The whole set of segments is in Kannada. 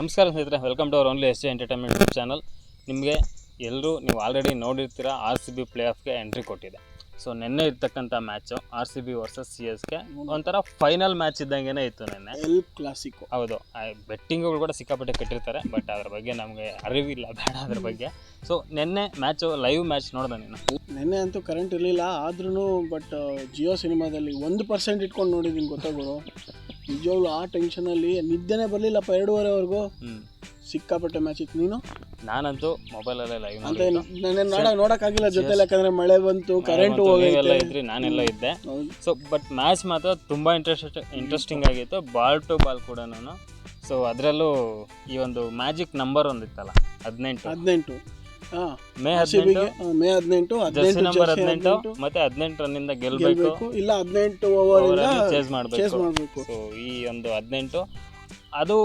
ನಮಸ್ಕಾರ ಸ್ನೇಹಿತರೆ welcome to our only S J entertainment YouTube channel ನಿಮಗೆ ಎಲ್ಲರೂ ನೀವು ಆಲ್ರೆಡಿ ನೋಡಿರ್ತೀರ ಆರ್ ಸಿ ಬಿ ಪ್ಲೇ ಆಫ್ಗೆ ಎಂಟ್ರಿ ಕೊಟ್ಟಿದೆ. ಸೊ ನಿನ್ನೆ ಇರ್ತಕ್ಕಂಥ match R C B versus C ಎಸ್ಗೆ ಒಂಥರ ಫೈನಲ್ ಮ್ಯಾಚ್ ಇದ್ದಂಗೆ ಇತ್ತು ನಿನ್ನೆ. ಎಲ್ ಕ್ಲಾಸಿಕ್ ಹೌದು ಬೆಟ್ಟಿಂಗ್ಗಳು ಕೂಡ ಸಿಕ್ಕಾಪಟ್ಟೆ ಕಟ್ಟಿರ್ತಾರೆ ಬಟ್ ಅದ್ರ ಬಗ್ಗೆ ನಮಗೆ ಅರಿವಿಲ್ಲ ಬೇಡ ಅದ್ರ ಬಗ್ಗೆ. ಸೊ ನಿನ್ನೆ ಮ್ಯಾಚು ಲೈವ್ ಮ್ಯಾಚ್ ನೋಡ್ದೆ ನೀನು? ನಿನ್ನೆ ಅಂತೂ ಕರೆಂಟ್ ಇರಲಿಲ್ಲ ಆದ್ರೂ ಬಟ್ ಜಿಯೋ ಸಿನಿಮಾದಲ್ಲಿ ಒಂದು ಪರ್ಸೆಂಟ್ ಇಟ್ಕೊಂಡು ನೋಡಿದ್ದೀನಿ ಗೊತ್ತಾಗೋರು ನಿಜವಾಗ್ಲೂ ಆ ಟೆನ್ಷನಲ್ಲಿ ನಿದ್ದೆನೇ ಬರಲಿಲ್ಲಪ್ಪ ಎರಡೂವರೆವರೆಗೂ. ಸಿಕ್ಕಾಪಟ್ಟೆ ಮ್ಯಾಚ್ ಇತ್ತು. ನೀನು? ನಾನಂತೂ ಮೊಬೈಲಲ್ಲೇ ಲೈವ್ ಅಂತ ನಾನೇನು ನೋಡಕ್ ನೋಡಕ್ಕಾಗಿಲ್ಲ ಜೊತೆಲಿ ಯಾಕಂದ್ರೆ ಮಳೆ ಬಂತು ಕರೆಂಟ್ ಹೋಗಿಲ್ಲ ಇದ್ರಿ ನಾನೆಲ್ಲ ಇದ್ದೆ. ಸೊ ಬಟ್ ಮ್ಯಾಚ್ ಮಾತ್ರ ತುಂಬ ಇಂಟ್ರೆಸ್ಟ್ ಇಂಟ್ರೆಸ್ಟಿಂಗ್ ಆಗಿತ್ತು. ಬಾಲ್ ಟು ಬಾಲ್ ಕೂಡ ಸೊ ಅದರಲ್ಲೂ ಈ ಒಂದು ಮ್ಯಾಜಿಕ್ ನಂಬರ್ ಒಂದಿತ್ತಲ್ಲ ಹದಿನೆಂಟು. ಹದಿನೆಂಟು. ಮೇ ಹದಿನೆಂಟು? ಮೇ ಹದಿನೆಂಟು ಜರ್ಸಿ ನಂಬರ್ ಹದಿನೆಂಟು ಮತ್ತೆ ಹದಿನೆಂಟು ರನ್ನಿಂದ ಗೆಲ್ಬೇಕು. ಗೆಲ್ಬೇಕು. ಇಲ್ಲ ಹದಿನೆಂಟು ಓವರ್ ಚೇಸ್ ಚೇಸ್ ಮಾಡಬೇಕು. ಮಾಡಬೇಕು. ಸೊ ಈ ಒಂದು ಹದಿನೆಂಟು ಅದು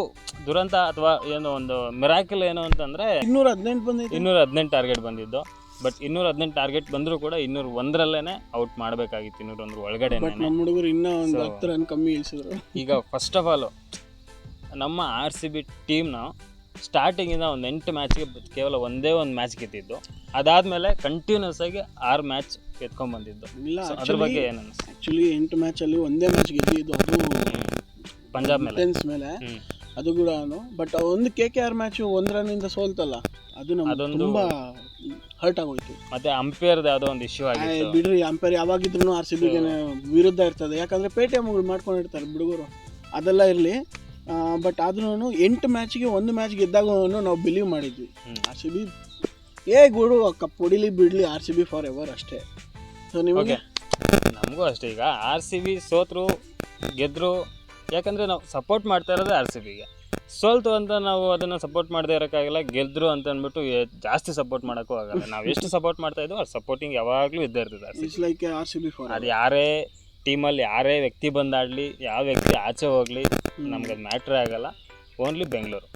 ದುರಂತ ಅಥವಾ ಏನೋ ಒಂದು ಮಿರಾಕಲ್ ಏನು ಅಂತಂದ್ರೆ ಇನ್ನೂರ ಹದಿನೆಂಟು ಬಂದೈತೆ ಇನ್ನೂರ ಹದಿನೆಂಟು ಟಾರ್ಗೆಟ್ ಬಂದಿದ್ದು. ಬಟ್ ಇನ್ನೂರ ಹದಿನೆಂಟು ಟಾರ್ಗೆಟ್ ಬಂದರೂ ಕೂಡ ಇನ್ನೂರ ಒಂದರಲ್ಲೇ ಔಟ್ ಮಾಡಬೇಕಾಗಿತ್ತು ಇನ್ನೂರ ಒಂದ್ರ ಒಳಗಡೆ ಬಟ್ ನಮ್ಮ ಹುಡುಗರು ಇನ್ನೂ ಒಂದು ಹತ್ತು ರನ್ ಕಮ್ಮಿ ಇಳಿಸಿದ್ರು. ಈಗ ಫಸ್ಟ್ ಆಫ್ ಆಲ್ ನಮ್ಮ ಆರ್ ಸಿ ಬಿ ಟೀಮ್ನ ಸ್ಟಾರ್ಟಿಂಗಿಂದ ಒಂದು ಎಂಟು ಮ್ಯಾಚ್ಗೆ ಕೇವಲ ಒಂದೇ ಒಂದು ಮ್ಯಾಚ್ ಗೆದ್ದಿದ್ದು. ಅದಾದ್ಮೇಲೆ ಕಂಟಿನ್ಯೂಸ್ ಆಗಿ ಆರು ಮ್ಯಾಚ್ ಗೆದ್ಕೊಂಡ್ಬಂದಿದ್ದು ಇಲ್ಲ So, ಅದ್ರ ಬಗ್ಗೆ ಏನು ಆ್ಯಕ್ಚುಲಿ ಎಂಟು ಮ್ಯಾಚ್ ಅಲ್ಲಿ ಒಂದೇ ಮ್ಯಾಚ್ ಗೆದ್ದಿದ್ದು ಅದು ಪಂಜಾಬ್ ಮೇಲೆ. ಮೇಲೆ. ಅದು ಕೂಡ ಬಟ್ ಒಂದು ಕೆ ಕೆ ಆರ್ ಮ್ಯಾಚ್ ಒಂದ್ ರನ್ನಿಂದ ಸೋಲ್ತಲ್ಲ ಅದು ನಮ್ಗೆ ತುಂಬಾ ಹರ್ಟ್ ಆಗೋಯ್ತು. ಮತ್ತೆ ಅಂಪೈರ್ದು ಯಾವುದೋ ಒಂದು ಇಶ್ಯೂ ಆಗಿದೆ ಬಿಡ್ರಿ ಅಂಪೈರ್ ಯಾವಾಗಿದ್ರು ಆರ್ ಸಿ ಬಿಗೆ ವಿರುದ್ಧ ಇರ್ತದೆ. ಯಾಕಂದ್ರೆ ಪೇಟಿಎಮ್ಗಳು ಮಾಡ್ಕೊಂಡಿರ್ತಾರೆ ಬಿಡುಗರು. ಅದೆಲ್ಲ ಇರಲಿ. ಬಟ್ ಆದ್ರೂ ಎಂಟು ಮ್ಯಾಚ್ಗೆ ಒಂದು ಮ್ಯಾಚ್ ಗೆದ್ದಾಗ ನಾವು ಬಿಲೀವ್ ಮಾಡಿದ್ವಿ. ಆರ್ ಸಿ ಬಿ ಏ ಗುಡು ಕಪ್ ಹೊಡಿಲಿ ಬಿಡ್ಲಿ R C B for ever ಅಷ್ಟೇ. ಸೊ ನಿಮಗೆ? ನಮಗೂ ಅಷ್ಟೇ ಈಗ. ಆರ್ ಸಿ ಬಿ ಸೋತ್ರು ಗೆದ್ದರು ಯಾಕಂದರೆ ನಾವು ಸಪೋರ್ಟ್ ಮಾಡ್ತಾ ಇರೋದೇ ಆರ್ ಸಿ ಬಿಗೆ ಸೋಲ್ತು ಅಂತ ನಾವು ಅದನ್ನು ಸಪೋರ್ಟ್ ಮಾಡದೇ ಇರೋಕ್ಕಾಗಲ್ಲ ಗೆದ್ದರು ಅಂತ ಅಂದ್ಬಿಟ್ಟು ಜಾಸ್ತಿ ಸಪೋರ್ಟ್ ಮಾಡೋಕ್ಕೂ ಆಗಲ್ಲ. ನಾವು ಎಷ್ಟು ಸಪೋರ್ಟ್ ಮಾಡ್ತಾ ಇದ್ದೋ ಆ ಸಪೋರ್ಟಿಂಗ್ ಯಾವಾಗಲೂ ಇದ್ದೇ ಇರ್ತದೆ like R C B for ಅದು ಯಾರೇ ಟೀಮಲ್ಲಿ ಯಾರೇ ವ್ಯಕ್ತಿ ಬಂದಾಡಲಿ ಯಾವ ವ್ಯಕ್ತಿ ಆಚೆ ಹೋಗಲಿ ನಮ್ಗೆ ಅದು ಮ್ಯಾಟ್ರೇ ಆಗಲ್ಲ ಓನ್ಲಿ ಬೆಂಗಳೂರು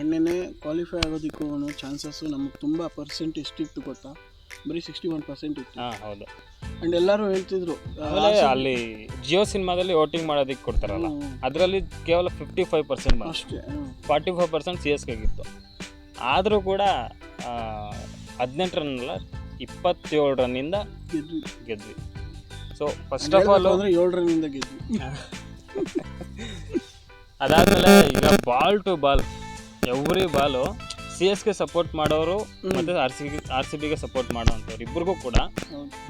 ಅಣ್ಣನೇ ಕ್ವಾಲಿಫೈ ಆಗೋದಕ್ಕೂ ಚಾನ್ಸಸ್ಸು ನಮಗೆ ತುಂಬ ಪರ್ಸೆಂಟ್ ಎಷ್ಟಿತ್ತು ಗೊತ್ತಾ? ಬರೀ ಸಿಕ್ಸ್ಟಿ ಒನ್ ಪರ್ಸೆಂಟ್ ಇತ್ತು. ಹಾಂ ಹೌದು. ಆ್ಯಂಡ್ ಎಲ್ಲರೂ ಹೇಳ್ತಿದ್ರು ಆಮೇಲೆ ಅಲ್ಲಿ ಜಿಯೋ ಸಿನಿಮಾದಲ್ಲಿ ವೋಟಿಂಗ್ ಮಾಡೋದಕ್ಕೆ ಕೊಡ್ತಾರಲ್ಲ ಅದರಲ್ಲಿ ಕೇವಲ ಫಿಫ್ಟಿ ಫೈವ್ ಪರ್ಸೆಂಟ್ ಅಷ್ಟೇ. Forty five percent C S ಕೆಗಿತ್ತು ಆದರೂ ಕೂಡ ಹದಿನೆಂಟು ರನ್ನಲ್ಲ ಇಪ್ಪತ್ತೇಳು ರನ್ನಿಂದ ಗೆದ್ವಿ. ಗೆದ್ವಿ. ಸೊ ಫಸ್ಟ್ ಆಫ್ ಆಲ್ ಅಂದ್ರೆ ಏಳು ರನ್ನಿಂದ ಗೆದ್ವಿ. ಅದಾದಮೇಲೆ ಈಗ ball to ball every ball C ಎಸ್ಗೆ ಸಪೋರ್ಟ್ ಮಾಡೋರು ಮತ್ತೆ ಆರ್ ಸಿ ಆರ್ ಸಿ ಬಿಗೆ ಸಪೋರ್ಟ್ ಮಾಡೋವಂಥವ್ರು ಇಬ್ಬರಿಗೂ ಕೂಡ.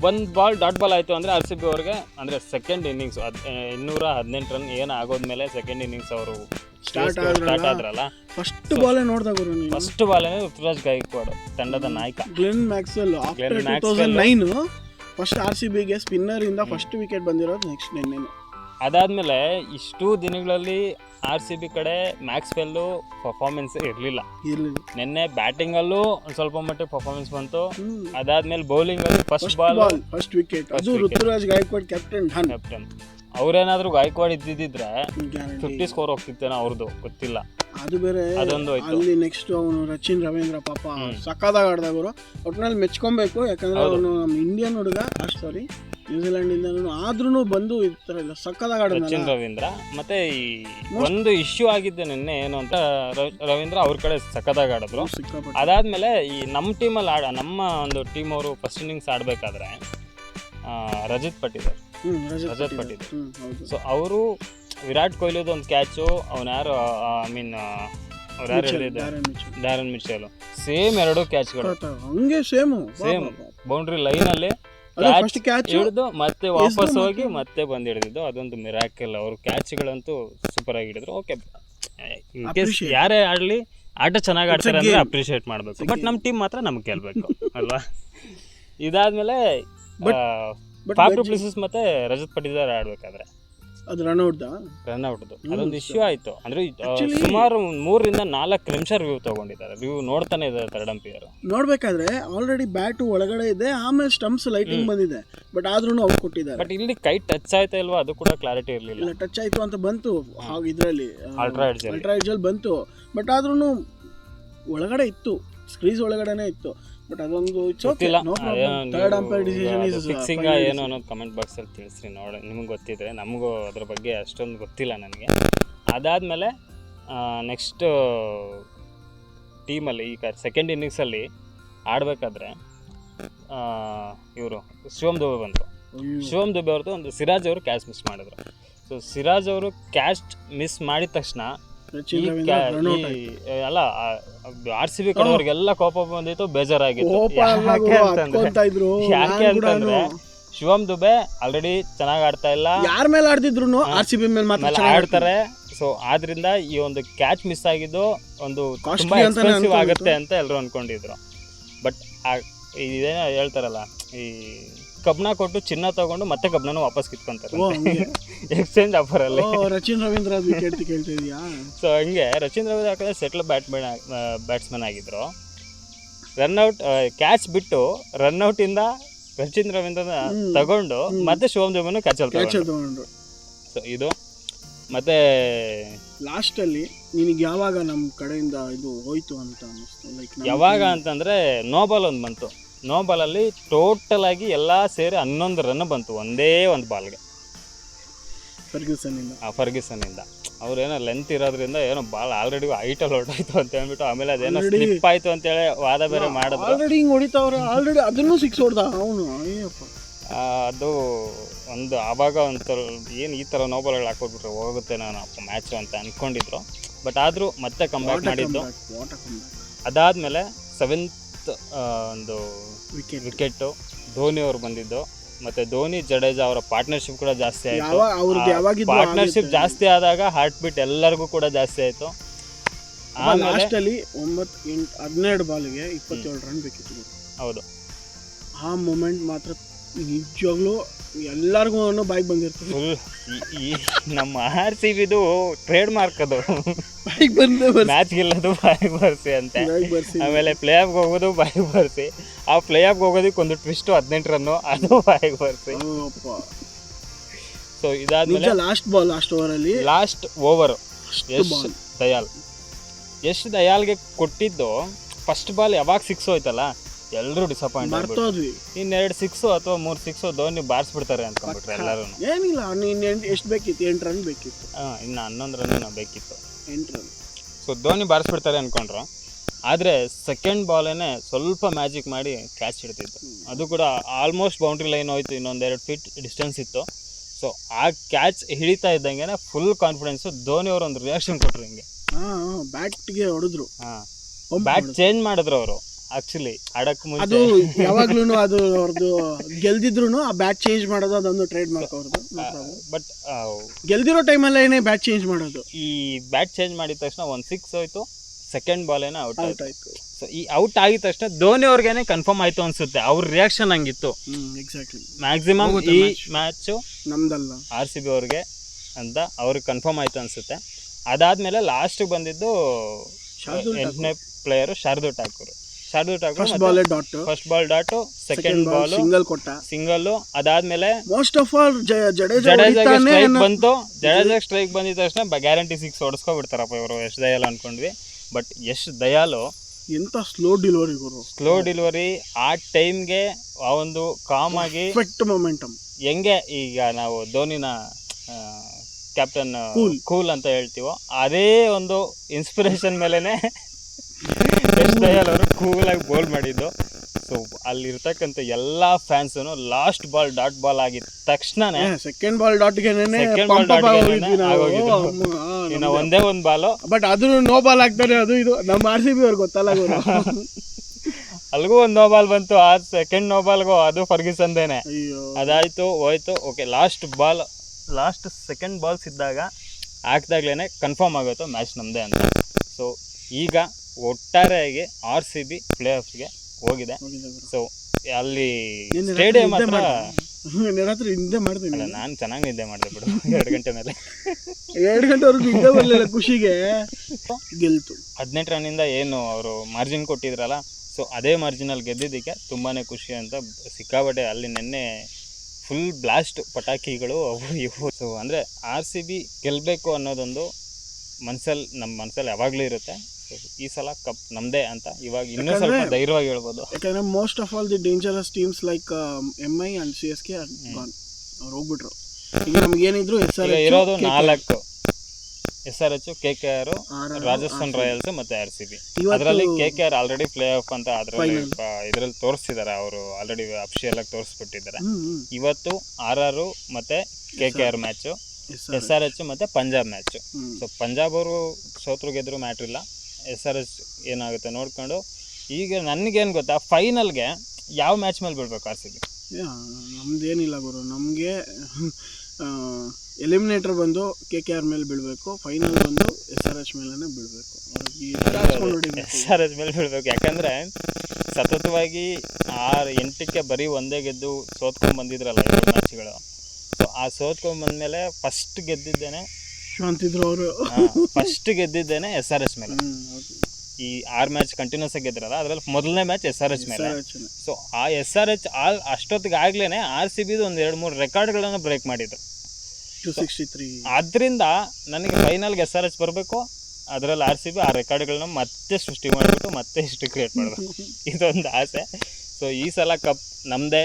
ಒಂದು ಬಾಲ್ ಡಾಟ್ ಬಾಲ್ ಆಯಿತು ಅಂದರೆ ಆರ್ ಸಿ ಬಿ ಅವ್ರಿಗೆ ಅಂದರೆ ಸೆಕೆಂಡ್ ಇನ್ನಿಂಗ್ಸ್ ಹದ್ ಇನ್ನೂರ ಹದಿನೆಂಟು ರನ್ ಏನು ಆಗೋದ್ಮೇಲೆ ಸೆಕೆಂಡ್ ಇನ್ನಿಂಗ್ಸ್ ಅವರು ಸ್ಟಾರ್ಟ್ ಆದ್ರಲ್ಲ? ಫಸ್ಟ್ ಬಾಲೇ ನೋಡಿದಾಗ ಫಸ್ಟ್ ಬಾಲ್ ಋತುರಾಜ್ ಗಾಯಕ್ವಾಡ್ ತಂಡದ ನಾಯಕ. Glenn Maxwell Glenn nine first R C ಬಿಗೆ ಸ್ಪಿನ್ನರ್ ಇಂದ ಫಸ್ಟ್ ವಿಕೆಟ್ ಬಂದಿರೋದು ನೆಕ್ಸ್ಟ್ ನಿನ್ನೆ. ಅದಾದಮೇಲೆ ಇಷ್ಟು ದಿನಗಳಲ್ಲಿ ಆರ್ ಸಿ ಬಿ ಕಡೆ ಮ್ಯಾಕ್ಸ್ವೆಲ್ಲು ಪರ್ಫಾರ್ಮೆನ್ಸ್ ಇರಲಿಲ್ಲ. ನಿನ್ನೆ ಬ್ಯಾಟಿಂಗಲ್ಲೂ ಒಂದು ಸ್ವಲ್ಪ ಮಟ್ಟಿಗೆ ಪರ್ಫಾರ್ಮೆನ್ಸ್ ಬಂತು. ಅದಾದ್ಮೇಲೆ ಬೌಲಿಂಗಲ್ಲಿ first first ball first wicket ಅದು ಋತುರಾಜ್ ಗಾಯಕ್ವಾಡ್ ಕ್ಯಾಪ್ಟನ್ ಕ್ಯಾಪ್ಟನ್ ಅವ್ರೇನಾದ್ರೂ ಗಾಯಕ್ವಾಡ್ ಇದ್ದಿದ್ರೆ ಫಿಫ್ಟಿ ಸ್ಕೋರ್ ಹೋಗ್ತಿತ್ತೇನೋ ಅವ್ರದ್ದು ಗೊತ್ತಿಲ್ಲ. ಅದು ಬೇರೆ ಅದೊಂದು ಹೋಯ್ತು. ಅಲ್ಲಿ ನೆಕ್ಸ್ಟ್ ಅವನು ರಚಿನ್ ರವೀಂದ್ರ ಪಾಪ ಸಕ್ಕದಾಗ ಆಡ್ದಾಗ ಅವರು. ಒಟ್ಟಿನಲ್ಲಿ ಮೆಚ್ಕೊಬೇಕು ಯಾಕಂದ್ರೆ ಅವನು ನಮ್ಮ ಇಂಡಿಯನ್ ಹುಡುಗ ಆ ಸಾರಿ ನ್ಯೂಜಿಲೆಂಡ್ ಆದ್ರೂ ಬಂದು ಈ ತರ ಇಲ್ಲ ಸಕ್ಕದಾಗ ರಚಿನ್ ರವೀಂದ್ರ. ಮತ್ತೆ ಈ ಒಂದು ಇಶ್ಯೂ ಆಗಿದ್ದೆ ನಿನ್ನೆ ಏನು ಅಂತ ರವೀಂದ್ರ ಅವ್ರ ಕಡೆ ಸಖತ್ತಾಗಿ ಆಡಿದ್ರು. ಸಿಕ್ಕಾಪಟ್ಟೆ. ಅದಾದ್ಮೇಲೆ ಈ ನಮ್ಮ ಟೀಮಲ್ಲಿ ಆಡ ನಮ್ಮ ಒಂದು ಟೀಮ್ ಅವರು ಫಸ್ಟ್ ಇನ್ನಿಂಗ್ಸ್ ಆಡಬೇಕಾದ್ರೆ ರಜಿತ್ ಪಟ್ಟಿದಾರ್. ಹ್ಮ್ ರಜತ್ ರಜತ್ ಪಟ್ಟಿದಾರ್. ಪಟ್ಟಿದಾರ್. ಹ್ಮ್ ಹೌದು. ಸೊ ಅವರು ವಿರಾಟ್ ಕೊಹ್ಲಿದು ಒಂದು ಕ್ಯಾಚು ಅವನು ಯಾರು ಐ ಮೀನ್ ಅವ್ರು ಯಾರು ಹಿಡಿದಿದ್ದು ಡ್ಯಾರನ್ ಮಿಚೆಲ್. ಸೇಮ್ ಎರಡು ಕ್ಯಾಚ್ಗಳು. ಹಂಗೆ ಸೇಮ್. ಸೇಮ್. ಬೌಂಡ್ರಿ ಲೈನ್ ಅಲ್ಲಿ ಕ್ಯಾಚ್ ಹಿಡಿದು ಮತ್ತೆ ವಾಪಸ್ ಹೋಗಿ ಮತ್ತೆ ಬಂದು ಹಿಡಿದಿದ್ದು. ಅದೊಂದು ಮಿರಾಕಲ್ ಅವರು ಕ್ಯಾಚ್ಗಳಂತೂ ಸೂಪರ್ ಆಗಿ ಹಿಡಿದ್ರು. Okay in case. ಯಾರೇ ಆಡಲಿ ಆಟ ಚೆನ್ನಾಗಿ ಆಡ್ತಾರೆ ಅಂದ್ರೆ. ಅಪ್ರಿಷಿಯೇಟ್ ಮಾಡಬೇಕು. ಬಟ್ ನಮ್ಮ ಟೀಮ್ ಮಾತ್ರ ನಮ್ಗೆ ಗೆಲ್ಬೇಕು ಅಲ್ವಾ? ಇದಾದ್ಮೇಲೆ ಪಾಪ್ರು ಪ್ಲೇಸಸ್ ಮತ್ತೆ ರಜತ್ ಪಟ್ಟಿದಾರ ಆಡ್ಬೇಕಾದ್ರೆ. ಅದು ರನ್ ಔಟ್ ರನ್ ಔಟ್ದು ಅದೊಂದು ಇಶ್ಯೂ ಆಯ್ತು. ಅಂದ್ರೆ ಸುಮಾರು ಮೂರರಿಂದ ನಾಲ್ಕು ನಿಮಿಷ ರಿವ್ಯೂ ತಗೊಂಡಿದ್ದಾರೆ. ರಿವ್ಯೂ ನೋಡ್ತಾನೆ ಇದ್ದಾರೆ ಥರ್ಡ್ ಅಂಪಿಯರ್ ನೋಡ್ಬೇಕಾದ್ರೆ ಆಲ್ರೆಡಿ ಬ್ಯಾಟ್ ಒಳಗಡೆ ಇದೆ ಆಮೇಲೆ ಸ್ಟಂಪ್ಸ್ ಲೈಟಿಂಗ್ ಬಂದಿದೆ. ಬಟ್ ಆದ್ರೂ ಅವ್ರು ಕೊಟ್ಟಿದ್ದಾರೆ. ಬಟ್ ಇಲ್ಲಿ ಕೈ ಟಚ್ ಆಯ್ತಾ ಇಲ್ವಾ ಅದು ಕೂಡ ಕ್ಲಾರಿಟಿ ಇರಲಿಲ್ಲ. ಇಲ್ಲ ಟಚ್ ಆಯ್ತು ಅಂತ ಬಂತು. ಹಾಗೆ ಇದರಲ್ಲಿ ಅಲ್ಟ್ರಾ ಎಡ್ಜಲ್ಲಿ ಬಂತು. ಬಟ್ ಆದ್ರೂ ಒಳಗಡೆ ಇತ್ತು. ಸ್ಕ್ರೀಸ್ ಒಳಗಡೆನೆ ಇತ್ತು. ಬಟ್ ಅದೊಂದು ಗೊತ್ತಿಲ್ಲ. Third umpire decision is fixing ಏನು ಅನ್ನೋದು ಕಮೆಂಟ್ ಬಾಕ್ಸಲ್ಲಿ ತಿಳಿಸ್ರಿ ನೋಡಿ ನಿಮ್ಗೆ ಗೊತ್ತಿದ್ರೆ ನಮಗೂ ಅದ್ರ ಬಗ್ಗೆ ಅಷ್ಟೊಂದು ಗೊತ್ತಿಲ್ಲ ನನಗೆ. ಅದಾದಮೇಲೆ ನೆಕ್ಸ್ಟ್ ಟೀಮಲ್ಲಿ ಈಗ ಸೆಕೆಂಡ್ ಇನ್ನಿಂಗ್ಸಲ್ಲಿ ಆಡಬೇಕಾದ್ರೆ ಇವರು ಶಿವಮ್ ದುಬೆ ಬಂದರು ಅಯ್ಯೋ. ಶಿವಮ್ ದುಬೆ ಅವ್ರದ್ದು ಒಂದು ಸಿರಾಜ್ ಅವರು ಕ್ಯಾಚ್ ಮಿಸ್ ಮಾಡಿದ್ರು. ಸೊ ಸಿರಾಜ್ ಅವರು ಕ್ಯಾಚ್ ಮಿಸ್ ಮಾಡಿದ ತಕ್ಷಣ ಈ ರವೀಂದ್ರ ಕ್ಯಾ- ಈ. ಅಲ್ಲ ಆರ್ ಸಿ ಬಿ ಕಡೆಯವ್ರಿಗೆಲ್ಲ ಕೋಪ ಬಂದಿತ್ತು ಬೇಜಾರಾಗಿತ್ತು. ಕೋಪ ಅಲ್ಲ ಯಾಕೆ ಗುರು, ಅಂತಂದ್ರೆ ಹತ್ಕೊಂತ ಇದ್ರು ಯಾಕೆ ನಾನ್ ಕೂಡನು. ಅಂತಂದ್ರೆ ಶಿವಮ್ ದುಬೆ ಆಲ್ರೆಡಿ ಚೆನ್ನಾಗಿ ಆಡ್ತಾ ಇಲ್ಲ. ಯಾರ ಮೇಲೆ ಆಡ್ತಿದ್ರು ಆರ್ ಸಿ ಬಿ ಮೇಲೆ ಮಾತ್ರ ಆಮೇಲೆ ಚೆನ್ನಾಗ್ ಆಡ್ತಾರೆ. ಸೊ ಆದ್ರಿಂದ ಈ ಒಂದು ಕ್ಯಾಚ್ ಮಿಸ್ ಆಗಿದ್ದು ಒಂದು Costly ತುಂಬಾ ಅಂತಾನೆ ಎಕ್ಸ್ಪೆನ್ಸಿವ್ ಆಗುತ್ತೆ ಅಂತ ಎಲ್ಲರೂ ಅನ್ಕೊಂಡಿದ್ರು. ಬಟ್ ಇದೇನೋ ಹೇಳ್ತಾರಲ್ಲ ಈ ಕಬ್ಣ ಕೊಟ್ಟು ಚಿನ್ನ ತಗೊಂಡು ಮತ್ತೆ ಕಬ್ಣನ ವಾಪಸ್ ಕಿತ್ಕೊಂತಾರೆ. ಎಕ್ಸ್ಚೇಂಜ್ ಆಫರ್ ಅಲ್ಲಿ. ರಚಿನ್ ರವೀಂದ್ರ ಸೊ ಹಂಗೆ ರಚಿನ್ ರವೀಂದ್ರ ಹಾಕಿದ್ರೆ ಸೆಟ್ಲ್ ಬ್ಯಾಟ್ಮನ್ ಬ್ಯಾಟ್ಸ್ಮನ್ ಆಗಿದ್ರು. ರನ್ಔಟ್ ಕ್ಯಾಚ್ ಬಿಟ್ಟು ರನ್ಔಟ್ ಇಂದ ರಚಿನ್ ರವೀಂದ್ರನ. ತಗೊಂಡು ಮತ್ತೆ ಶಿವಮ್ ದುಬೆನು ಕ್ಯಾಚ್ ಸೊ ಇದು. ಮತ್ತೆ ಲಾಸ್ಟ್ ಅಲ್ಲಿ ನಿನಗೆ ಯಾವಾಗ ನಮ್ಮ ಕಡೆಯಿಂದ ಇದು ಹೋಯ್ತು ಅಂತ ಅನ್ನಿಸ್ತು ಲೈಕ್ ಯಾವಾಗ ಅಂತಂದ್ರೆ ನೋಬಾಲ್ ಒಂದು ಬಂತು. ನೋಬಾಲಲ್ಲಿ ಟೋಟಲ್ ಆಗಿ ಎಲ್ಲ ಸೇರಿ ಹನ್ನೊಂದು ರನ್ ಬಂತು ಒಂದೇ ಒಂದು ಬಾಲ್ಗೆ ಫರ್ಗ್ಯೂಸನ್ ಇಂದ. ಆ ಫರ್ಗ್ಯೂಸನ್ನಿಂದ ಅವ್ರೇನೋ ಲೆಂತ್ ಇರೋದ್ರಿಂದ ಏನೋ ಬಾಲ್ ಆಲ್ರೆಡಿ ಹೈಟಲ್ಲಿ ಆಯ್ತು ಅಂತ ಹೇಳ್ಬಿಟ್ಟು ಆಮೇಲೆ ಅದೇನೋ ಸ್ಲಿಪ್ ಆಯ್ತು ಅಂತೇಳಿ ವಾದ ಬೇರೆ ಮಾಡಿದ್ರು. ಆಲ್ರೆಡಿ ಹಿಂಗ್ ಹೊಡಿತಾವ್ರೆ ಆಲ್ರೆಡಿ ಅದನ್ನು ಸಿಕ್ಸ್ ಹೊಡ್ದ ಅವನು. ಅಯ್ಯಪ್ಪ. ಅದು ಒಂದು ಆವಾಗ ಒಂಥರ ಏನು ಈ ಥರ ನೋಬಲ್ಗಳು ಹಾಕೋಬಿಟ್ರೆ ಹೋಗುತ್ತೆ ನಾನು ಅಪ್ಪ ಮ್ಯಾಚು ಅಂತ ಅಂದ್ಕೊಂಡಿದ್ರು ಬಟ್ ಆದರೂ ಮತ್ತೆ ಕಂಬ್ಯಾಕ್ ಮಾಡಿದ್ದು. ಅದಾದಮೇಲೆ ಸೆವೆಂತ್ ಒಂದು ವಿಕೆಟ್ ವಿಕೆಟ್ಟು ಧೋನಿ ಅವರು ಬಂದಿದ್ದು. ಮತ್ತೆ ಧೋನಿ ಜಡೇಜಾ ಅವರ ಪಾರ್ಟ್ನರ್ಶಿಪ್ ಕೂಡ ಜಾಸ್ತಿ ಆಯಿತು. ಪಾರ್ಟ್ನರ್ಶಿಪ್ ಜಾಸ್ತಿ ಆದಾಗ ಹಾರ್ಟ್ ಬೀಟ್ ಎಲ್ಲರಿಗೂ ಕೂಡ ಜಾಸ್ತಿ ಆಯಿತು. ಲಾಸ್ಟಲ್ಲಿ ಒಂಬತ್ತು ಎಂಟು ಹದಿನೆರಡು ಬಾಲಿಗೆ ಇಪ್ಪತ್ತೇಳು ರನ್ ಬೇಕಿತ್ತು ಹೌದು. ಆ ಮೂಮೆಂಟ್ ಮಾತ್ರ ನಿಜವಾಗ್ಲೂ ಎಲ್ಲರಿಗೂ ಬಾಯಿಗೆ ಬಂದಿರ್ತದೆ. ಫುಲ್ ಈ ನಮ್ಮ ಆರ್ ಸಿ ಬಿದು ಟ್ರೇಡ್ ಮಾರ್ಕ್ ಅದು. ಬೈಕ್ ಬಂದೇ ಬರ್ಸಿ. ಮ್ಯಾಚ್ ಗೆಲ್ಲೋದು ಬಾಯಿ ಬರ್ಸಿ ಅಂತ. ಬಾಯಿಗೆ ಬರ್ಸಿ. ಆಮೇಲೆ ಪ್ಲೇ ಆಫ್ಗೆ ಹೋಗೋದು ಬೈಕ್ ಬರ್ಸಿ. ಆ ಪ್ಲೇ ಆಫ್ಗೆ ಹೋಗೋದಕ್ಕೆ ಒಂದು ಟ್ವಿಸ್ಟು ಹದಿನೆಂಟು ರನ್ನು ಅದು ಬಾಯಿಗೆ ಬರ್ಸಿ. ಅಯ್ಯಪ್ಪ. ಸೊ ಇದಾದ್ಮೇಲೆ ನಿಜ ಲಾಸ್ಟ್ ಬಾಲ್ ಲಾಸ್ಟ್ ಓವರ್ ಅಲ್ಲಿ? Last over Yash Dayal. Yash ದಯಾಲ್ಗೆ ಕೊಟ್ಟಿದ್ದು ಫಸ್ಟ್ ಬಾಲ್ ಯಾವಾಗ ಸಿಕ್ಸ್ ಹೋಯ್ತಲ್ಲ? ಎಲ್ಲರೂ ಡಿಸಪಾಯಿಂಟ್ ಮರ್ತೋದ್ವಿ. ಇನ್ನೆರಡು ಸಿಕ್ಸು ಅಥವಾ ಮೂರು ಸಿಕ್ಸ್ ಧೋನಿ ಬಾರಿಸ್ಬಿಡ್ತಾರೆ ಅನ್ಕೊಂಡ್ಬಿಟ್ರೆ ಎಲ್ಲರೂ ಏನಿಲ್ಲ ಎಷ್ಟು ಬೇಕಿತ್ತು? ಎಂಟು ರನ್ ಬೇಕಿತ್ತು. ಇನ್ನು ಹನ್ನೊಂದು ರನ್ ಬೇಕಿತ್ತು. ಎಂಟು ರನ್ ಸೊ ಧೋನಿ ಬಾರಿಸ್ಬಿಡ್ತಾರೆ ಅನ್ಕೊಂಡ್ರು. ಆದರೆ ಸೆಕೆಂಡ್ ಬಾಲೇನೆ ಸ್ವಲ್ಪ ಮ್ಯಾಜಿಕ್ ಮಾಡಿ ಕ್ಯಾಚ್ ಹಿಡ್ತಿತ್ತು ಅದು ಕೂಡ ಆಲ್ಮೋಸ್ಟ್ ಬೌಂಡ್ರಿ ಲೈನ್ ಹೋಯ್ತು ಇನ್ನೊಂದೆರಡು ಫೀಟ್ ಡಿಸ್ಟೆನ್ಸ್ ಇತ್ತು. ಸೊ ಆ ಕ್ಯಾಚ್ ಹಿಡಿತಾ ಇದ್ದಂಗೆ ಫುಲ್ ಕಾನ್ಫಿಡೆನ್ಸ್ ಧೋನಿ ಅವರು ಒಂದು ರಿಯಾಕ್ಷನ್ ಕೊಟ್ಟರು ಹಿಂಗೆ. ಹಾ ಬ್ಯಾಟ್ಗೆ ಹೊಡೆದ್ರು. ಹಾಂ. ಬ್ಯಾಟ್ ಚೇಂಜ್ ಮಾಡಿದ್ರು ಅವರು. ಆಕ್ಚುಲಿ ಆಡಕ್ಕೆ ಅದು ಮುಂಚೆ ಯಾವಾಗ್ಲೂ ಅದು ಅವ್ರದ್ದು ಗೆಲ್ದಿದ್ರು ಆ ಬ್ಯಾಟ್ ಚೇಂಜ್ ಮಾಡೋದು ಅದೊಂದು ಟ್ರೇಡ್ ಮಾರ್ಕ್ ಅವ್ರದ್ದು ಬಟ್ ಗೆಲ್ದಿರೋ ಟೈಮಲ್ಲೇ ಏನೇ ಬ್ಯಾಟ್ ಚೇಂಜ್ ಮಾಡೋದು. ಈ ಬ್ಯಾಟ್ ಚೇಂಜ್ ಮಾಡಿದ ತಕ್ಷಣ ಒಂದು ಸಿಕ್ಸ್ ಹೋಯ್ತು ಸೆಕೆಂಡ್ ಬಾಲೇನ ಔಟ್ ಔಟ್ ಆಯ್ತು. ಆಯ್ತು. ಸೊ ಈ ಔಟ್ ಆಗಿದ ತಕ್ಷಣ ಧೋನಿ ಅವ್ರಿಗೇನೆ ಕನ್ಫರ್ಮ್ ಆಯ್ತು ಅನ್ಸುತ್ತೆ ಅವ್ರ ರಿಯಾಕ್ಷನ್ ಹಂಗಿತ್ತು. ಹ್ಮ್ ಎಕ್ಸಾಕ್ಟ್ಲಿ ಮ್ಯಾಕ್ಸಿಮಮ್ ಈ. ಮ್ಯಾಚು ನಮ್ದಲ್ಲ. ಆರ್ ಸಿ ಬಿ ಅವ್ರಿಗೆ ಅಂತ ಅವ್ರಿಗೆ ಕನ್ಫರ್ಮ್ ಆಯ್ತು ಅನ್ಸುತ್ತೆ. ಅದಾದ್ಮೇಲೆ ಲಾಸ್ಟ್ ಬಂದಿದ್ದು ಶಾರ್ದುಲ್ ಎಂಟನೇ player Shardul Thakur. First ball dot first ball dot second ball single ಕೊಟ್ಟ. ಸಿಂಗಲ್ಲು ಅದಾದ್ಮೇಲೆ ಮೋಸ್ಟ್ ಆಫ್ ಆಲ್ ಜಡೇಜಾಗೆ ಸ್ಟ್ರೈಕ್ ಬಂತು. ಜಡೇಜಾಗೆ ಸ್ಟ್ರೈಕ್ ಬಂದಿದ ತಕ್ಷಣ ಗ್ಯಾರಂಟಿ ಸಿಕ್ಸ್ ಹೊಡ್ಸ್ಕೊಬಿಡ್ತಾರಪ್ಪ ಇವರು ಎಷ್ಟು ದಯಾಲ್ ಅನ್ಕೊಂಡ್ವಿ. ಬಟ್ ಎಷ್ಟು ದಯಾಲು ಎಂತ ಸ್ಲೋ ಡಿಲಿವರಿ ಗುರು. ಸ್ಲೋ ಡಿಲಿವರಿ ಆ ಟೈಮ್ಗೆ ಆ ಒಂದು ಕಾಮ್ ಆಗಿ ಫಿಟ್ ಮೊಮೆಂಟಮ್ ಹೆಂಗೆ ಈಗ ನಾವು ಧೋನಿನ ಕ್ಯಾಪ್ಟನ್ Cool. ಕೂಲ್ ಅಂತ ಹೇಳ್ತೀವೋ ಅದೇ ಒಂದು ಇನ್ಸ್ಪಿರೇಷನ್ ಮೇಲೆನೆ ಯಶ್ ದಯಾಲ್ ಅವರು ಕೂಲಾಗಿ ಬೋಲ್ ಮಾಡಿದ್ದು. ಸೊ ಅಲ್ಲಿರ್ತಕ್ಕಂಥ ಎಲ್ಲ ಫ್ಯಾನ್ಸನು ಲಾಸ್ಟ್ ಬಾಲ್ ಡಾಟ್ ಬಾಲ್ ಆಗಿದ ತಕ್ಷಣನೇ ಸೆಕೆಂಡ್ ಬಾಲ್ ಡಾಟ್ ಗೆನೆ ಆಗೋಗಿದ್ದು. ಇನ್ನು ಒಂದೇ ಒಂದು ಬಾಲ್ ಬಟ್ ಅದು ನೋ ಬಾಲ್ ಆಗ್ತಾರೆ ಅದು ಇದು. ನಮ್ಮ ಆರ್ ಸಿ ಬಿ ಅವ್ರಿಗೆ ಗೊತ್ತಲ್ಲ ಅಲ್ಗೂ ಅಲ್ಲಿಗೂ ಒಂದು ನೋ ಬಾಲ್ ಬಂತು ಆ ಸೆಕೆಂಡ್ ನೋ ಬಾಲ್ಗೂ ಅದು ಫರ್ಗಿಸಂದೇನೆ ಅದಾಯ್ತು ಅದಾಯಿತು ಹೋಯ್ತು. Okay last ball last second balls ಇದ್ದಾಗ ಹಾಕ್ದಾಗ್ಲೇ ಕನ್ಫರ್ಮ್ ಆಗೋಯ್ತು ಮ್ಯಾಚ್ ನಮ್ಮದೇ ಅಂತ. ಸೊ ಈಗ ಒಟ್ಟಾರೆಯಾಗಿ ಆರ್ ಸಿ ಬಿ ಪ್ಲೇ ಆಫ್ಸ್ಗೆ ಹೋಗಿದೆ ಹೋಗಿದೆ ಸೊ ಅಲ್ಲಿ ಸ್ಟೇಡಿಯಂ ಹತ್ರ. ರಾತ್ರಿ ನಿದ್ದೆ ಮಾಡ್ತೀನಿ ಅಲ್ಲ ನಾನು. ಚೆನ್ನಾಗಿ ನಿದ್ದೆ ಮಾಡಿದೆ ಬಿಡು. ಎರಡು ಗಂಟೆ ಮೇಲೆ. ಎರಡು ಗಂಟೆವರೆಗೂ ನಿದ್ದೆ ಬರಲಿಲ್ಲ ಖುಷಿಗೆ. ಗೆಲ್ತು. ಹದಿನೆಂಟು ರನ್ನಿಂದ ಏನು ಅವರು ಮಾರ್ಜಿನ್ ಕೊಟ್ಟಿದ್ರಲ್ಲ ಸೊ ಅದೇ ಮಾರ್ಜಿನಲ್ಲಿ ಗೆದ್ದಿದ್ದಕ್ಕೆ ತುಂಬಾ ಖುಷಿ ಅಂತ ಸಿಕ್ಕಾಪಟ್ಟೆ ಅಲ್ಲಿ ನಿನ್ನೆ ಫುಲ್ ಬ್ಲಾಸ್ಟ್ ಪಟಾಕಿಗಳು ಅವು ಇವು. ಸೊ ಅಂದರೆ ಆರ್ ಸಿ ಬಿ ಗೆಲ್ಲಬೇಕು ಅನ್ನೋದೊಂದು ಮನಸ್ಸಲ್ಲಿ ನಮ್ಮ ಮನಸ್ಸಲ್ಲಿ ಯಾವಾಗಲೂ ಇರುತ್ತೆ. ಈ ಸಲ ಕಪ್ ನಮ್ದೇ ಅಂತ ಇವಾಗ ಇನ್ನೂ ಸ್ವಲ್ಪ ಧೈರ್ಯವಾಗಿ ಹೇಳ್ಬೋದು. ಯಾಕಂದ್ರೆ most of all the dangerous teams like M I and C S K ಅವ್ರು ಹೋಗ್ಬಿಟ್ರು. ಈಗ ನಮ್ಗೇನಿದ್ರು ಎಸ್ ಆರ್ ಇರೋದು ನಾಲ್ಕು. S R H K K R Rajasthan Royals ಮತ್ತೆ ಆರ್ ಸಿ ಬಿ ಅದರಲ್ಲಿ K K R already playoff ಅಂತ ಅದರಲ್ಲಿ ಇದ್ರಲ್ಲಿ ತೋರಿಸಿದ್ದಾರೆ ಅವರು ಆಲ್ರೆಡಿ ಅಫಿಷಿಯಲ್ ಆಗಿ ತೋರಿಸ್ಬಿಟ್ಟಿದ್ದಾರೆ. ಇವತ್ತು ಆರ್ ಆರ್ ಮತ್ತೆ K K R match S R H ಮತ್ತೆ ಪಂಜಾಬ್ ಮ್ಯಾಚು ಸೊ ಪಂಜಾಬ್ ಅವರು ಸೋತ್ರು ಗೆದ್ರು ಮ್ಯಾಟ್ರ್ ಇಲ್ಲ. ಎಸ್ ಆರ್ ಎಸ್ ಏನಾಗುತ್ತೆ ನೋಡ್ಕೊಂಡು ಈಗ ನನಗೇನು ಗೊತ್ತಾ ಫೈನಲ್ಗೆ ಯಾವ ಮ್ಯಾಚ್ ಮೇಲೆ ಬಿಡ್ಬೇಕು ಆರ್ ಸಿ ಬಿ ನಮ್ದೇನಿಲ್ಲ ಗುರು. ನಮಗೆ ಎಲಿಮಿನೇಟರ್ ಬಂದು ಕೆ ಕೆ ಆರ್ ಮೇಲೆ ಬೀಳಬೇಕು ಫೈನಲ್ ಬಂದು ಎಸ್ ಆರ್ ಎಚ್ ಮೇಲೇ ಬೀಳಬೇಕು ಎಸ್ ಆರ್ ಎಚ್ ಮೇಲೆ ಬೀಳಬೇಕು ಯಾಕಂದರೆ ಸತತವಾಗಿ ಆರು ಎಂಟಕ್ಕೆ ಬರೀ ಒಂದೇ ಗೆದ್ದು ಸೋತ್ಕೊಂಡು ಬಂದಿದ್ರಲ್ಲ ಎರಡು ಮ್ಯಾಚ್ಗಳು ಸೊ ಆ ಸೋತ್ಕೊಂಡು ಬಂದಮೇಲೆ ಫಸ್ಟ್ ಗೆದ್ದಿದ್ದೇನೆ ಶಾಂತಿದ್ರು ಅವರು. ಫಸ್ಟ್ ಗೆದ್ದಿದ್ದೇನೆ ಎಸ್ ಆರ್ ಎಸ್ ಮೇಲೆ. ಈ ಆರು ಮ್ಯಾಚ್ ಕಂಟಿನ್ಯೂಸ್ ಆಗಿ ಗೆದ್ರಲ್ಲ ಅದರಲ್ಲಿ ಮೊದಲನೇ ಮ್ಯಾಚ್ ಎಸ್ ಆರ್ ಎಚ್ ಮೇಲೆ. ಸೊ ಆ ಎಸ್ ಆರ್ ಎಚ್ ಆ ಅಷ್ಟೊತ್ತಿಗೆ ಆಗ್ಲೇನೆ ಆರ್ ಸಿ ಬಿದು ಒಂದು ಎರಡು ಮೂರು ರೆಕಾರ್ಡ್ಗಳನ್ನು ಬ್ರೇಕ್ ಮಾಡಿದ್ರು. ಆದ್ರಿಂದ ಸಿಕ್ಸ್ಟಿ ತ್ರೀ ಆದ್ದರಿಂದ ನನಗೆ ಫೈನಲ್ಗೆ ಎಸ್ ಆರ್ ಎಚ್ ಬರಬೇಕು ಅದರಲ್ಲಿ ಆರ್ ಸಿ ಬಿ ಆ ರೆಕಾರ್ಡ್ಗಳನ್ನ ಮತ್ತೆ ಸೃಷ್ಟಿ ಮಾಡಿಬಿಟ್ಟು ಮತ್ತೆ ಹಿಸ್ಟ್ರಿ ಕ್ರಿಯೇಟ್ ಮಾಡಬೇಕು ಇದೊಂದು ಆಸೆ. ಸೊ ಈ ಸಲ ಕಪ್ ನಮ್ಮದೇ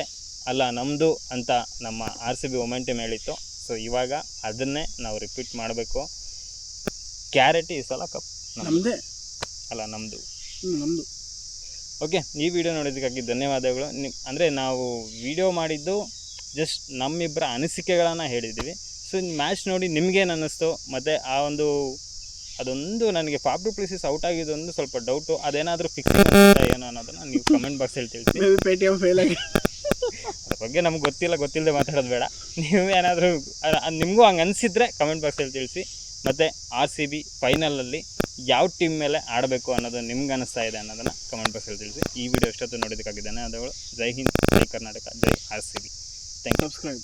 ಅಲ್ಲ ನಮ್ಮದು ಅಂತ ನಮ್ಮ R C B women team ಹೇಳಿತ್ತು. ಸೊ ಇವಾಗ ಅದನ್ನೇ ನಾವು ರಿಪೀಟ್ ಮಾಡಬೇಕು. ಕ್ಯಾರೆಟ್ ಈ ಸಲ ಕಪ್ ನಮ್ಮದೇ ಅಲ್ಲ ನಮ್ಮದು ನಮ್ಮದು ಓಕೆ ಈ ವಿಡಿಯೋ ನೋಡಿದ್ದಕ್ಕಾಗಿ ಧನ್ಯವಾದಗಳು. ನಿಮ್ಮ ಅಂದರೆ ನಾವು ವಿಡಿಯೋ ಮಾಡಿದ್ದು ಜಸ್ಟ್ ನಮ್ಮಿಬ್ಬರ ಅನಿಸಿಕೆಗಳನ್ನು ಹೇಳಿದ್ದೀವಿ. ಸೊ ಮ್ಯಾಚ್ ನೋಡಿ ನಿಮ್ಗೇನು ಅನ್ನಿಸ್ತು? ಮತ್ತು ಆ ಒಂದು ಅದೊಂದು ನನಗೆ ಟು ಪ್ಲೇಸಸ್ ಔಟ್ ಆಗಿದ್ದೊಂದು ಸ್ವಲ್ಪ ಡೌಟು ಅದೇನಾದರೂ ಫಿಕ್ಸ್ ಏನೋ ಅನ್ನೋದನ್ನು ನೀವು ಕಮೆಂಟ್ ಬಾಕ್ಸಲ್ಲಿ ತಿಳಿಸಿ. ಪೇಟಿಎಂ ಫೇಲ್ ಆಗಿ. ಅದ್ರ ಬಗ್ಗೆ ನಮ್ಗೆ ಗೊತ್ತಿಲ್ಲ ಗೊತ್ತಿಲ್ಲದೆ ಮಾತಾಡೋದು ಬೇಡ. ನೀವು ಏನಾದರೂ ನಿಮಗೂ ಹಂಗೆ ಅನಿಸಿದ್ರೆ ಕಮೆಂಟ್ ಬಾಕ್ಸಲ್ಲಿ ತಿಳಿಸಿ. ಮತ್ತು ಆರ್ ಸಿ ಬಿ ಫೈನಲಲ್ಲಿ ಯಾವ ಟೀಮ್ ಮೇಲೆ ಆಡಬೇಕು ಅನ್ನೋದು ನಿಮ್ಗೆ ಅನಿಸ್ತಾ ಇದೆ ಅನ್ನೋದನ್ನು ಕಮೆಂಟ್ ಬಾಕ್ಸಲ್ಲಿ ತಿಳಿಸಿ. ಈ ವಿಡಿಯೋ ಎಷ್ಟೊತ್ತು ನೋಡೋದಕ್ಕಾಗಿದ್ದಾನೆ ಅದಗಳು ಜೈ ಹಿಂದ್, ಜೈ ಕರ್ನಾಟಕ, ಜೈ R C B thank you subscribe